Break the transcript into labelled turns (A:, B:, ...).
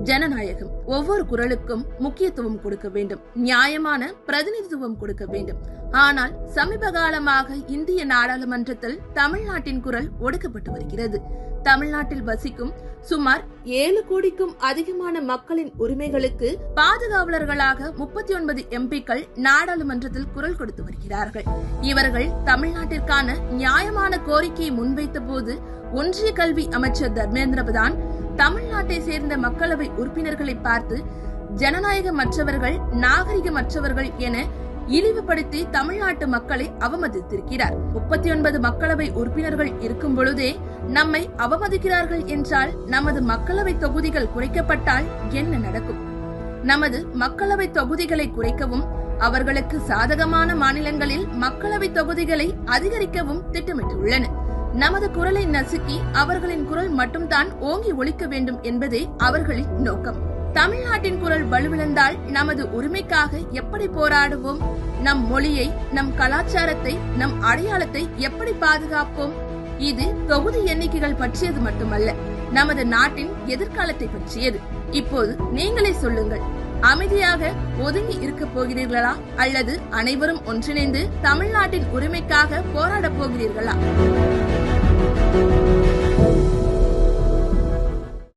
A: ஜனநாயகம் ஒவ்வொரு குரலுக்கும் முக்கியத்துவம் கொடுக்க வேண்டும். நியாயமான பிரதிநிதித்துவம் கொடுக்க வேண்டும். ஆனால் சமீப காலமாக இந்திய நாடாளுமன்றத்தில் தமிழ்நாட்டின் குரல் ஒடுக்கப்பட்டு வருகிறது. தமிழ்நாட்டில் வசிக்கும் சுமார் ஏழு கோடிக்கும் அதிகமான மக்களின் உரிமைகளுக்கு பாதுகாவலர்களாக முப்பத்தி ஒன்பது எம்பிக்கள் நாடாளுமன்றத்தில் குரல் கொடுத்து வருகிறார்கள். இவர்கள் தமிழ்நாட்டிற்கான நியாயமான கோரிக்கையை முன்வைத்த போது ஒன்றிய கல்வி அமைச்சர் தர்மேந்திர பிரதான் தமிழ்நாட்டை சேர்ந்த மக்களவை உறுப்பினர்களை பார்த்து ஜனநாயகமற்றவர்கள் நாகரிகமற்றவர்கள் என இழிவுபடுத்தி தமிழ்நாட்டு மக்களை அவமதித்திருக்கிறார். முப்பத்தி ஒன்பது மக்களவை உறுப்பினர்கள் இருக்கும் பொழுதே நம்மை அவமதிக்கிறார்கள் என்றால் நமது மக்களவை தொகுதிகள் குறைக்கப்பட்டால் என்ன நடக்கும்? நமது மக்களவை தொகுதிகளை குறைக்கவும் அவர்களுக்கு சாதகமான மாநிலங்களில் மக்களவை தொகுதிகளை அதிகரிக்கவும் திட்டமிட்டுள்ளன. நமது குரலை நசுக்கி அவர்களின் குரல் மட்டும்தான் ஓங்கி ஒழிக்க வேண்டும் என்பதே அவர்களின் நோக்கம். தமிழ்நாட்டின் குரல் வலுவிழந்தால் நமது உரிமைக்காக எப்படி போராடுவோம்? நம் மொழியை நம் கலாச்சாரத்தை நம் அடையாளத்தை எப்படி பாதுகாப்போம்? இது தொகுதி எண்ணிக்கைகள் பற்றியது மட்டுமல்ல நமது நாட்டின் எதிர்காலத்தை பற்றியது. இப்போது நீங்களே சொல்லுங்கள் அமைதியாக ஒதுங்கி இருக்க போகிறீர்களா? அல்லது அனைவரும் ஒன்றிணைந்து தமிழ்நாட்டின் உரிமைக்காக போராடப் போகிறீர்களா?